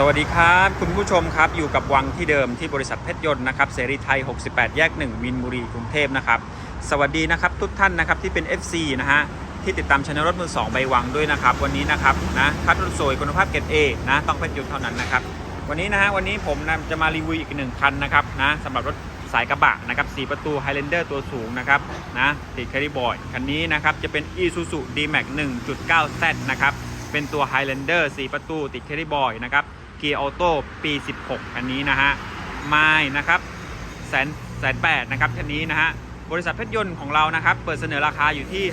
สวัสดีครับ คุณผู้ชมครับ อยู่กับวังที่เดิมที่บริษัทเพชรยนต์นะครับเสรีไทย 68 แยก 1 มินบุรีกรุงเทพนะครับ สวัสดีนะครับทุกท่านนะครับที่เป็น FC นะฮะที่ติดตามช anel รถมือ2ใบวังด้วยนะครับ วันนี้นะครับนะคัดรถสวยคุณภาพเกรด A นะต้องเพชรยนต์เท่านั้นนะครับ วันนี้นะฮะวันนี้ผมนะจะมารีวิวอีกหนึ่งคันนะครับนะสำหรับรถสายกระบะนะครับ4ประตู Highlander ตัวสูงนะครับนะติดแคริบอยคันนี้นะครับจะเป็น Isuzu D-Max 1.9Z นะครับเป็นตัว Highlander 4 ประตูติดแคริบอยนะครับ เกียร์ออโต้ปี 16คันนี้นะฮะไม้นะครับแสนแสนแปดนะครับคันนี้นะฮะบริษัทเพชรยนต์ของเรานะครับ เปิดเสนอราคาอยู่ที่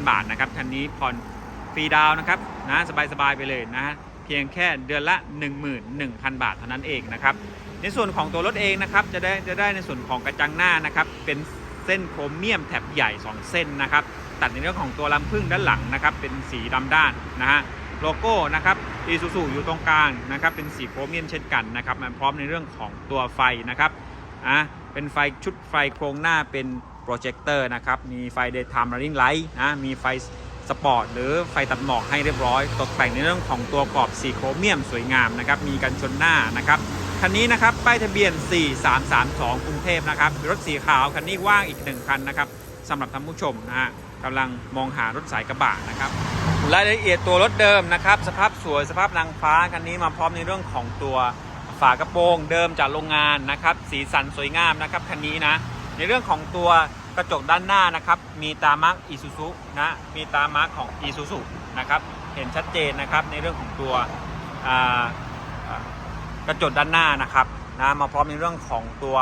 579,000 บาทนะครับคันนี้ผ่อนฟรีดาวน์นะครับนะสบายๆไปเลยนะฮะเพียงแค่เดือนละ 11,000 บาทเท่านั้นเองนะครับในส่วนของตัวรถเองนะครับจะได้จะได้ในส่วนของกระจังหน้านะครับเป็นเส้นโครเมียมแถบใหญ่ 2 เส้นนะครับตัดในเรื่องของตัวลำพึ่งด้านหลังนะครับเป็นสีดำด้านนะฮะโลโก้นะครับ อีซูซูอยู่ตรงกลางนะครับเป็นสีโครเมียมเช่นกันนะครับมันพร้อมในเรื่องของตัวไฟนะครับอะเป็นไฟชุดไฟโครงหน้าเป็นโปรเจคเตอร์นะครับมีไฟ daytime running light นะมีไฟสปอร์ตหรือไฟตัดหมอกให้เรียบร้อย ตกแต่งในเรื่องของตัวกรอบสีโครเมียมสวยงามนะครับมีกันชนหน้านะครับคันนี้นะครับป้ายทะเบียน 4332กรุงเทพนะครับรถสีขาวคันนี้ว่างอีกหนึ่งคันนะครับสำหรับท่านผู้ชมนะฮะกำลังมองหารถสายกระบะนะครับ รายละเอียดตัวรถเดิมนะครับ สภาพสวยสภาพนางฟ้าคันนี้มาพร้อมในเรื่องของตัวฝากระโปรงเดิมจากโรงงานนะครับ สีสันสวยงามนะครับคันนี้นะ ในเรื่องของตัวกระจกด้านหน้านะครับ มีตามาร์กอีซูซุนะมีตามาร์กของอีซูซุนะครับ เห็นชัดเจนนะครับในเรื่องของตัวกระจกด้านหน้านะครับนะมาพร้อมในเรื่องของตัว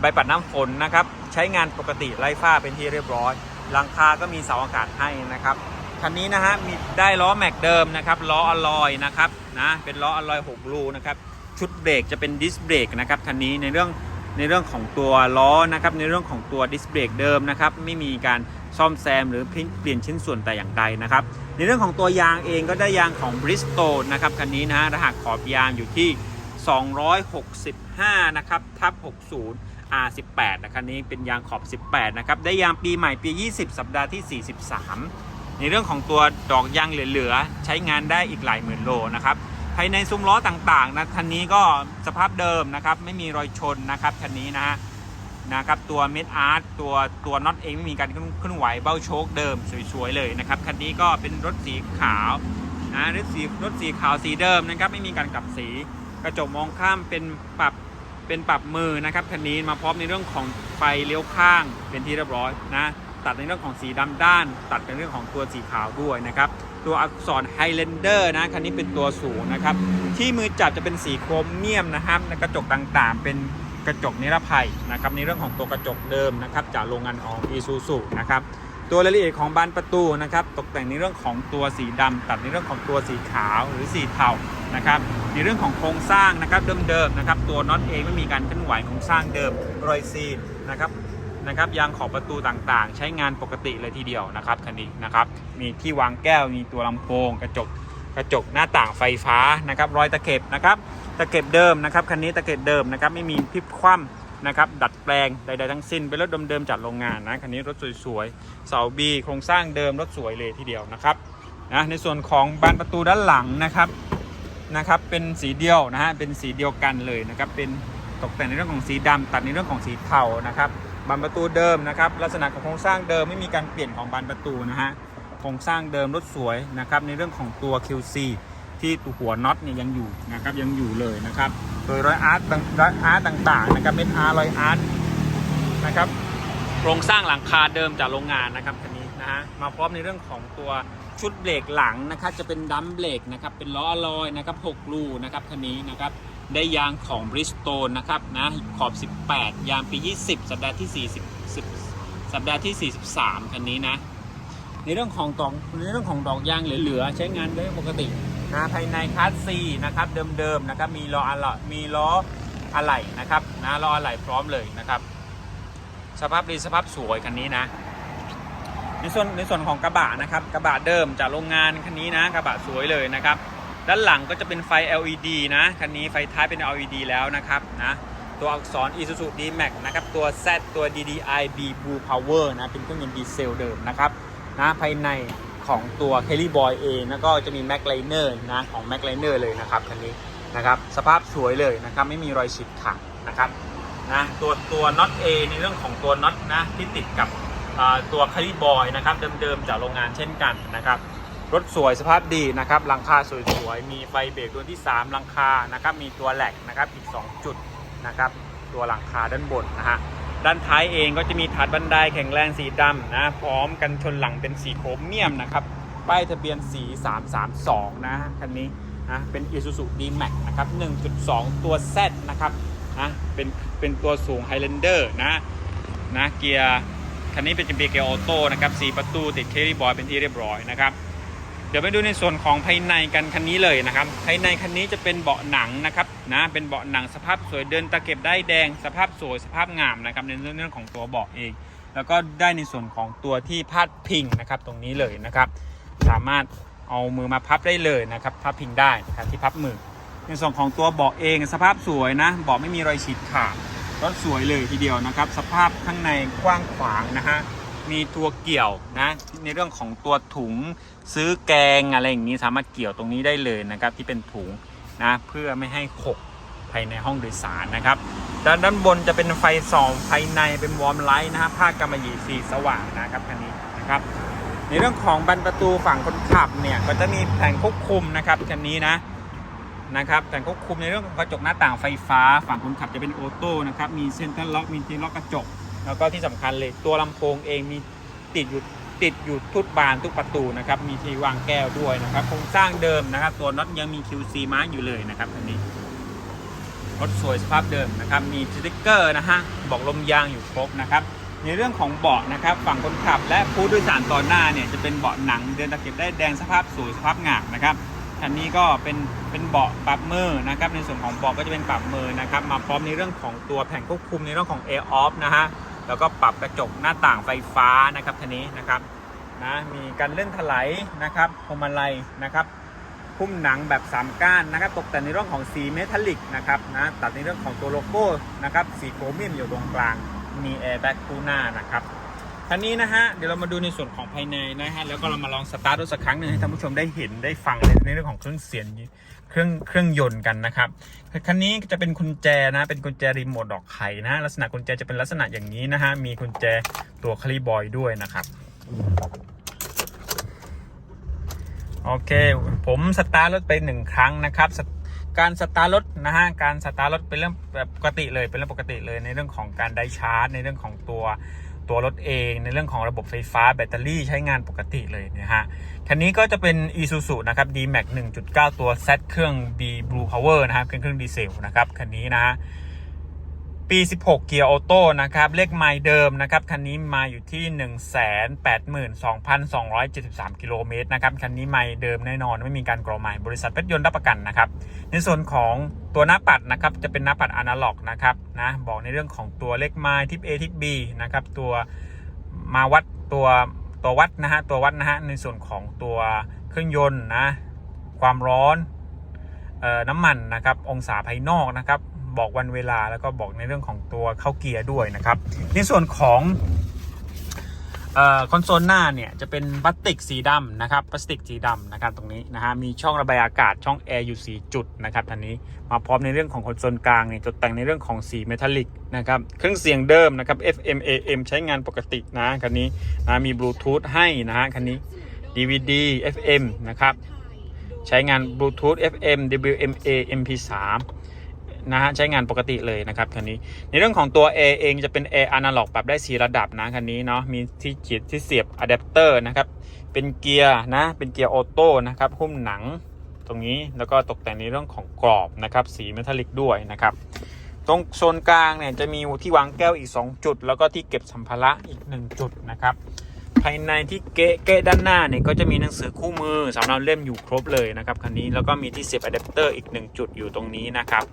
ใบปัดน้ำฝนนะครับ ใช้งานปกติไร้ฝ้าเป็นที่เรียบร้อยหลังคาก็มีเสาอากาศให้นะครับ คันนี้นะฮะมีได้ล้อแม็กเดิมนะครับล้ออลลอยนะครับนะเป็นล้ออลลอย6รูนะครับชุดเบรกจะเป็นดิสเบรกนะครับคันนี้ในเรื่องในเรื่องของตัวล้อนะครับในเรื่องของตัวดิสเบรกเดิมนะครับไม่มีการซ่อมแซมหรือเปลี่ยนชิ้นส่วนแต่อย่างใดนะครับในเรื่องของตัวยางเองก็ได้ยางของ Bristol นะครับคันนี้นะฮะรหัสขอบยางอยู่ที่ 265นะครับทับ60 R18 นะคันนี้เป็นยางขอบ 18นะครับได้ยางปีใหม่ปี 20 สัปดาห์ที่ 43 ในเรื่องของตัวดอกยางเหลือๆใช้งานได้อีกหลายหมื่นโลนะครับภายในซุ้มล้อต่างๆนะคันนี้ก็สภาพเดิมนะครับไม่มีรอยชนนะครับคันนี้นะฮะนะครับตัวเม็ดอาร์ตตัวตัวน็อตเองไม่มีการเคลื่อนไหวเบ้าโชคเดิมสวยๆเลยนะครับคันนี้ก็เป็นรถสีขาวนะรถสีรถสีขาวสีเดิมนะครับไม่มีการกลับสีกระจกมองข้ามเป็นปรับเป็นปรับมือนะครับคันนี้มาพร้อมในเรื่องของไฟเลี้ยวข้างเป็นที่เรียบร้อยนะ ตัดในเรื่องของสีดำด้าน ตัดในเรื่องของตัวสีขาวด้วยนะครับ ตัวอักษร Highlander นะคันนี้เป็นตัวสูงนะครับ ที่มือจับจะเป็นสีโครเมียมนะครับกระจกต่างๆ เป็นกระจกนิรภัยนะครับในเรื่องของตัวกระจกเดิมนะครับจากโรงงานของ Isuzu นะครับตัวรายละเอียดของบานประตูนะครับตกแต่งในเรื่องของตัวสีดำตัดในเรื่องของตัวสีขาวหรือสีเทานะครับในเรื่องของโครงสร้างนะครับเดิมๆนะครับตัวน็อตเองไม่มีการเคลื่อนไหวโครงสร้างเดิมรอยซีนนะครับ นะครับยางขอบประตูต่างๆ ใช้งานปกติเลยทีเดียวนะครับคันนี้นะครับมีที่วางแก้วมีตัวลำโพง กระจกกระจกหน้าต่างไฟฟ้านะครับรอยตะเข็บนะครับตะเข็บเดิมนะครับคันนี้ตะเข็บเดิมนะครับไม่มีพลิกคว่ำนะครับดัดแปลงใดๆทั้งสิ้นเป็นรถเดิมๆจากโรงงานนะคันนี้รถสวยๆเสาบีโครงสร้างเดิมรถสวยเลยทีเดียวนะครับนะในส่วนของบานประตูด้านหลังนะครับนะครับเป็นสีเดียวนะฮะเป็นสีเดียวกันเลยนะครับเป็นตกแต่งในเรื่องของสีดำตัดในเรื่องของสีเทานะครับ บานประตูเดิมนะครับ ลักษณะของโครงสร้างเดิมไม่มีการเปลี่ยนของบานประตูนะฮะโครงสร้างเดิมรถสวยนะครับในเรื่องของตัว QC ที่ตัวหัวน็อตเนี่ยยังอยู่นะครับยังอยู่เลยนะครับ โดยรอยอาร์ตต่างรอยอาร์ตต่างๆนะครับเม็ดอาร์รอยอาร์ตนะครับโครงสร้างหลังคาเดิมจากโรงงานนะครับคันนี้นะฮะมาพร้อมในเรื่องของตัวชุดเบรกหลังนะครับจะเป็นดัมเบรกนะครับเป็นล้ออลอยนะครับ6รูนะครับคันนี้นะครับ ได้ยางของ Bridgestone นะครับนะขอบ 18 ยางปี 20 สัปดาห์ที่ 40 10สัปดาห์ที่ 43 คันนี้นะ ในเรื่องของดอกในเรื่องของดอกยางเหลือๆใช้งานได้ปกตินะภายในคลาสซีนะครับเดิมๆนะครับมีล้ออะไหล่มีล้ออะไหล่นะครับนะล้ออะไหล่พร้อมเลยนะครับ สภาพดีสภาพสวยคันนี้นะ ในส่วนในส่วนของกระบะนะครับ กระบะเดิมจากโรงงานคันนี้นะ กระบะสวยเลยนะครับ ด้านหลังก็จะเป็นไฟ LED นะคันนี้ไฟท้ายเป็น LED แล้วนะครับนะตัวอักษร Isuzu D-Max นะครับตัว Z ตัว DDI B Blue Power นะเป็นเครื่องยนต์ดีเซลเดิมนะครับนะภายในของตัว Kelly Boy เองแล้วก็จะมี Mac Liner นะของ Mac Liner เลยนะครับคันนี้นะครับสภาพสวยเลยนะครับไม่มีรอยฉีกขาดนะครับนะตัวตัวน็อต A ในเรื่องของตัวน็อตนะที่ติดกับตัว Kelly Boy นะครับเดิมๆจากโรงงานเช่นกันนะครับ รถสวยสภาพดีนะครับหลังคาสวยๆ มีไฟเบรกดวงที่ 3 หลังคานะครับ มีตัวแหลกนะครับอีก 2 จุดนะครับ ตัวหลังคาด้านบนนะฮะ ด้านท้ายเองก็จะมีถาดบันไดแข็งแรงสีดำนะ พร้อมกันชนหลังเป็นสีโครเมียมนะครับ ป้ายทะเบียนสี 332 นะคันนี้นะเป็น Isuzu D-Max นะครับ 1.2 ตัว Z นะครับนะเป็นเป็นตัวสูง Highlander นะนะเกียร์คันนี้เป็นเกียร์เกียร์ออโต้นะครับ 4 ประตูติดเครี่บอยเป็นที่เรียบร้อยนะครับ เดี๋ยวไปดูในส่วนของภายในกันคันนี้เลยนะครับ ภายในคันนี้จะเป็นเบาะหนังนะครับนะเป็นเบาะหนังสภาพสวยเดินตะเก็บได้แดงสภาพสวยสภาพงามนะครับในเรื่องของตัวเบาะเอง แล้วก็ได้ในส่วนของตัวที่พาดพิงนะครับตรงนี้เลยนะครับ สามารถเอามือมาพับได้เลยนะครับพับพิงได้นะครับที่พับมือ ในส่วนของตัวเบาะเองสภาพสวยนะเบาะไม่มีรอยฉีกขาดรถสวยเลยทีเดียวนะครับ สภาพข้างในกว้างขวางนะฮะ มีตัวเกี่ยวนะในเรื่องของตัวถุงซื้อแกงอะไรอย่างนี้สามารถเกี่ยวตรงนี้ได้เลยนะครับที่เป็นถุงนะเพื่อไม่ให้ขกภายในห้องโดยสารนะครับด้านด้านบนจะเป็นไฟส่องภายในเป็นวอร์มไลท์นะฮะผ้ากำมะหยี่สีสว่างนะครับคันนี้นะครับในเรื่องของบานประตูฝั่งคนขับเนี่ยก็จะมีแผงควบคุมนะครับคันนี้นะนะครับแผงควบคุมในเรื่องของกระจกหน้าต่างไฟฟ้า ฝั่งคนขับจะเป็นออโต้นะครับมีเซ็นเตอร์ล็อกมีทีล็อกกระจก แล้วก็ที่สำคัญเลยตัวลำโพงเองมีติดอยู่ติดอยู่ทุกบานทุกประตูนะครับ มีที่วางแก้วด้วยนะครับโครงสร้างเดิมนะครับ ตัวน็อตยังมี QC มาร์กอยู่เลยนะครับอันนี้รถสวยสภาพเดิมนะครับ มีสติ๊กเกอร์นะฮะบอกลมยางอยู่ครบนะครับ ในเรื่องของเบาะนะครับ ฝั่งคนขับและผู้โดยสารตอนหน้าเนี่ยจะเป็นเบาะหนังเดินตะเก็บได้แดงสภาพสวยสภาพงามนะครับคันนี้ก็เป็นเป็นเบาะปรับมือนะครับ ในส่วนของเบาะก็จะเป็นปรับมือนะครับ มาพร้อมในเรื่องของตัวแผงควบคุมในเรื่องของ Air Off นะฮะ แล้วก็ปรับกระจกหน้าต่างไฟฟ้านะครับคันนี้นะครับนะมีการเลื่อนถลายนะครับพวงมาลัยนะครับพุ่มหนังแบบ 3 ก้านนะครับตกแต่งในเรื่องของสีเมทัลลิกนะครับนะตัดในเรื่องของตัวโลโก้นะครับสีโครเมียมอยู่ตรงกลางมีแอร์แบ็กคู่หน้านะครับคันนี้นะฮะเดี๋ยวเรามาดูในส่วนของภายในนะฮะแล้วก็เรามาลองสตาร์ทรถสักครั้งหนึ่งให้ท่านผู้ชมได้เห็นได้ฟังในในเรื่องของเครื่องเสียง เครื่องเครื่องยนต์กันนะครับคันนี้จะเป็นกุญแจนะเป็นกุญแจรีโมทดอกไข่นะลักษณะกุญแจจะเป็นลักษณะอย่างนี้นะฮะมีกุญแจตัวคลีบอยด้วยนะครับโอเค ผมสตาร์ทรถไปหนึ่งครั้งนะครับ การสตาร์ทรถนะฮะ การสตาร์ทรถเป็นเรื่องแบบปกติเลย เป็นเรื่องปกติเลยในเรื่องของการได้ชาร์จ ในเรื่องของตัว ตัวรถเองในเรื่องของระบบไฟฟ้าแบตเตอรี่ใช้งานปกติเลยนะฮะ คันนี้ก็จะเป็น Isuzu นะครับ D-Max 1.9 ตัว Z เครื่อง B Blue Power นะครับเครื่องเครื่องดีเซลนะครับคันนี้นะฮะ ปี 16 เกียร์ออโต้นะครับ เลขไมล์เดิมนะครับ คันนี้มาอยู่ที่ 182,273 กิโลเมตรนะครับ คันนี้ไมล์เดิมแน่นอนไม่มีการกรอไมล์บริษัทเพชรยนต์รับประกันนะครับ ในส่วนของตัวหน้าปัดนะครับจะเป็นหน้าปัดอนาล็อกนะครับนะบอกในเรื่องของตัวเลขไมล์ทิป A ทิป B นะครับตัวมาวัดตัวตัววัดนะฮะตัววัดนะฮะในส่วนของตัวเครื่องยนต์นะความร้อนเอ่อน้ำมันนะครับองศาภายนอกนะครับ บอกวันเวลาแล้วก็บอกในเรื่องของตัวเข้าเกียร์ด้วยนะครับ ในส่วนของออคอนโซลหน้าเนี่ยจะเป็นพลาสติกสีดำนะครับพลาสติกสีดำนะครับตรงนี้นะฮะมีช่องระบายอากาศช่องแอร์อยู่ 4 จุดนะครับทันนี้มาพร้อมในเรื่องของคอนโซลกลางเนี่ยตกแต่งในเรื่องของสีเมทัลลิกนะครับเครื่องเสียงเดิมนะครับ FM AM ใช้งานปกตินะคันนี้นะมีบลูทูธให้นะฮะคันนี้ DVD FM นะครับใช้งานบลูทูธ FM WMA MP3 นะฮะใช้งานปกติเลยนะครับคันนี้ ในเรื่องของตัว A เองจะเป็น A อนาล็อกปรับได้ 4 ระดับนะคันนี้เนาะมีที่จิตที่เสียบอะแดปเตอร์นะครับเป็นเกียร์นะเป็นเกียร์ออโต้นะครับหุ้มหนังตรงนี้แล้วก็ตกแต่งในเรื่องของกรอบนะครับสีเมทัลลิกด้วยนะครับตรงโซนกลางเนี่ยจะมีที่วางแก้วอีก 2 จุด แล้วก็ที่เก็บสัมภาระอีก 1 จุดนะครับภายในที่เกะเกะด้านหน้าเนี่ยก็จะมีหนังสือคู่มือสำหรับเล่มอยู่ครบเลยนะครับคันนี้แล้วก็มีที่เสียบอะแดปเตอร์อีก 1 จุดอยู่ตรงนี้นะครับ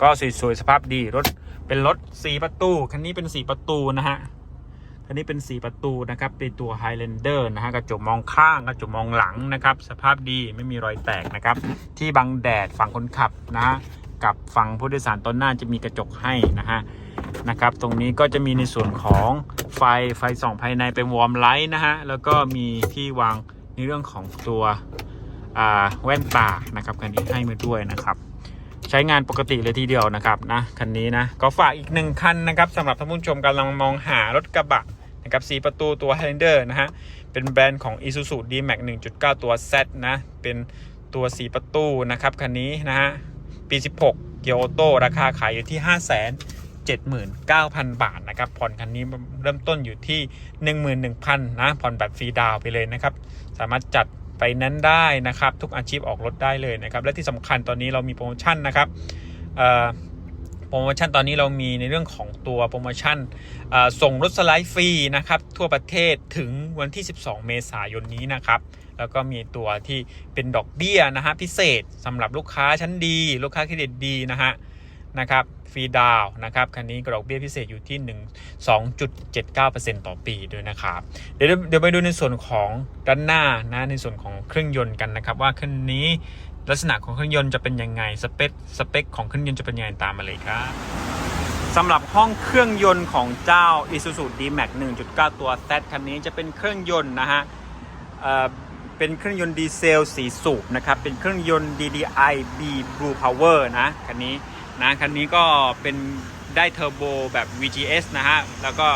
ก็สวยๆสภาพดีรถเป็นรถ4ประตูคันนี้เป็น4ประตูนะฮะคันนี้เป็น 4 ประตูนะครับ เป็นตัว Highlander นะฮะ กระจกมองข้าง กระจกมองหลังนะครับ สภาพดีไม่มีรอยแตกนะครับ ที่บังแดดฝั่งคนขับนะฮะ กับฝั่งผู้โดยสารตอนหน้าจะมีกระจกให้นะฮะ นะครับ ตรงนี้ก็จะมีในส่วนของไฟ ไฟส่องภายในเป็นวอร์มไลท์นะฮะ แล้วก็มีที่วางในเรื่องของตัวแว่นตานะครับ คันนี้ให้มาด้วยนะครับ ใช้งานปกติเลยทีเดียวนะครับนะคันนี้นะก็ฝากอีกหนึ่งคันนะครับสำหรับท่านผู้ชมกำลังมองหารถกระบะนะครับสีประตูตัว Highlander นะฮะเป็นแบรนด์ของ Isuzu D-Max 1.9 ตัว Z นะเป็นตัว4ประตูนะครับคันนี้นะฮะปี 16 เกียร์ออโต้ราคาขายอยู่ที่5 7 9 0 0 0 บาทนะครับผ่อนคันนี้เริ่มต้นอยู่ที่ 11,000นะผ่อนแบบฟรีดาวไปเลยนะครับ สามารถจัด ไปนั้นได้นะครับ ทุกอาชีพออกรถได้เลยนะครับ และที่สำคัญตอนนี้เรามีโปรโมชั่นนะครับโปรโมชั่นตอนนี้เรามีในเรื่องของตัวโปรโมชั่นส่งรถสไลด์ฟรีนะครับ ทั่วประเทศถึงวันที่ 12 เมษายนนี้นะครับ แล้วก็มีตัวที่เป็นดอกเบี้ยนะฮะพิเศษสำหรับลูกค้าชั้นดี ลูกค้าเครดิตดีนะฮะนะครับ ฟรีดาวนะครับคันนี้ก็ดอกเบี้ยพิเศษอยู่ที่ 1 2.79%ต่อปีด้วยนะครับ เดี๋ยวเดี๋ยวไปดูในส่วนของด้านหน้านะในส่วนของเครื่องยนต์กันนะครับว่าครื่องนี้ลักษณะของเครื่องยนต์จะเป็นยังไงสเปคสเปคของเครื่องยนต์จะเป็นยังไงตามมาเลยครับสำหรับห้องเครื่องยนต์ของเจ้า Isuzu D-Max 1.9 ตัว Z คันนี้จะเป็นเครื่องยนต์นะฮะเเป็นเครื่องยนต์ดีเซลสีสูบนะครับ เป็นเครื่องยนต์ DDI B Blue Power นะ คันนี้ นะคันนี้ก็เป็นได้เทอร์โบแบบ VGS นะฮะ แล้วก็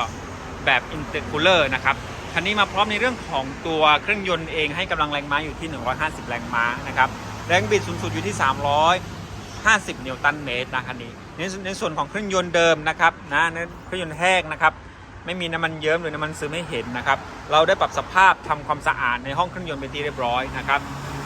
แบบ intercooler นะครับ คันนี้มาพร้อมในเรื่องของตัวเครื่องยนต์เองให้กำลังแรงม้าอยู่ที่ 150 แรงม้านะครับ แรงบิดสูงสุดอยู่ที่ 350 นิวตันเมตรนะคันนี้ ในในส่วนของเครื่องยนต์เดิมนะครับนะเครื่องยนต์แห้งนะครับ ไม่มีน้ำมันเยิ้มหรือน้ำมันซึมให้เห็นนะครับ เราได้ปรับสภาพทำความสะอาดในห้องเครื่องยนต์เป็นที่เรียบร้อยนะครับ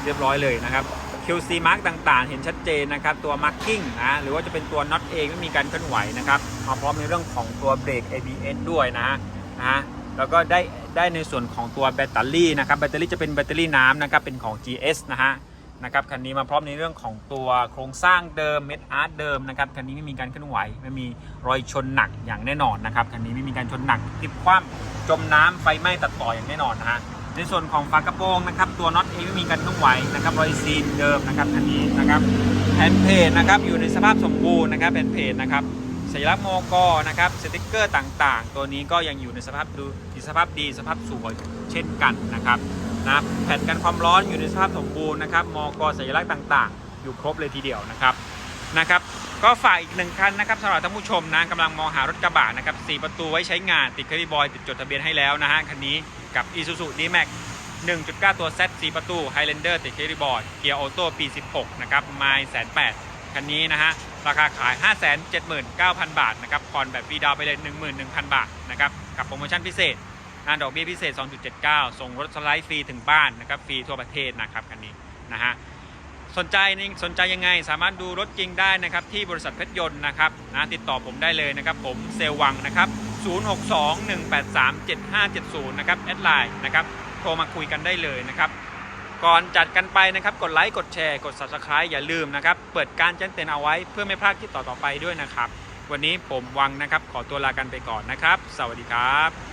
เรียบร้อยเลยนะครับ QC mark ต่างๆ เห็นชัดเจนนะครับ ตัว marking นะหรือว่าจะเป็นตัวน็อตเองไม่มีการเคลื่อนไหวนะครับมาพร้อมในเรื่องของตัวเบรก ABS ด้วยนะฮะนะแล้วก็ได้ได้ในส่วนของตัวแบตเตอรี่นะครับแบตเตอรี่จะเป็นแบตเตอรี่น้ำนะครับเป็นของ GS นะฮะนะครับคันนี้มาพร้อมในเรื่องของตัวโครงสร้างเดิมเม็ดอาร์ตเดิมนะครับคันนี้ไม่มีการเคลื่อนไหวไม่มีรอยชนหนักอย่างแน่นอนนะครับคันนี้ไม่มีการชนหนักพลิกคว่ำจมน้ำไฟไหม้ตัดต่ออย่างแน่นอนนะฮะ ในส่วนของฝากระโปรงนะครับ ตัวน็อตเองไม่มีการเคลื่อนไหวนะครับรอยซีนเดิมนะครับคันนี้นะครับแผ่นเพจนะครับอยู่ในสภาพสมบูรณ์นะครับแผ่นเพจนะครับสัญลักษณ์โมกอนะครับสติกเกอร์ต่างๆ ตัวนี้ก็ยังอยู่ในสภาพดูสภาพดีสภาพสวยเช่นกันนะครับนะแผ่นกันความร้อนอยู่ในสภาพสมบูรณ์นะครับมอกสัญลักษณ์ต่าง ๆ อยู่ครบเลยทีเดียวนะครับ นะครับก็ฝากอีกหนึ่งคันนะครับสำหรับท่านผู้ชมนะกำลังมองหารถกระบะนะครับสประตูไว้ใช้งานติดเครดิบอยติดจดทะเบียนให้แล้วนะฮะคันนี้กับ Isuzu D-Max 1.9 ตัว Z 4ประตู Highlander ติดเครดิบอยเกียร์ออโต้ปี 16 นะครับไมล์แสนแปดคันนี้นะฮะราคาขาย 579,000 บาทนะครับผ่อนแบบฟรีดาวไปเลย 11,000 บาทนะครับกับโปรโมชั่นพิเศษงานดอกเบี้ยพิเศษ 2.79 ส่งรถสไลด์ฟรีถึงบ้านนะครับฟรีทั่วประเทศนะครับคันนี้นะฮะ สนใจนี่สนใจยังไงสามารถดูรถจริงได้นะครับที่บริษัทเพชรยนต์นะครับนะติดต่อผมได้เลยนะครับ ผมเซลวังนะครับ 0621837570 นะครับแอดไลน์นะครับโทรมาคุยกันได้เลยนะครับ ก่อนจัดกันไปนะครับกดไลค์กดแชร์กด subscribe อย่าลืมนะครับ เปิดการแจ้งเตือนเอาไว้เพื่อไม่พลาดที่ต่อต่อๆไปด้วยนะครับ วันนี้ผมวังนะครับ ขอตัวลากันไปก่อนนะครับ สวัสดีครับ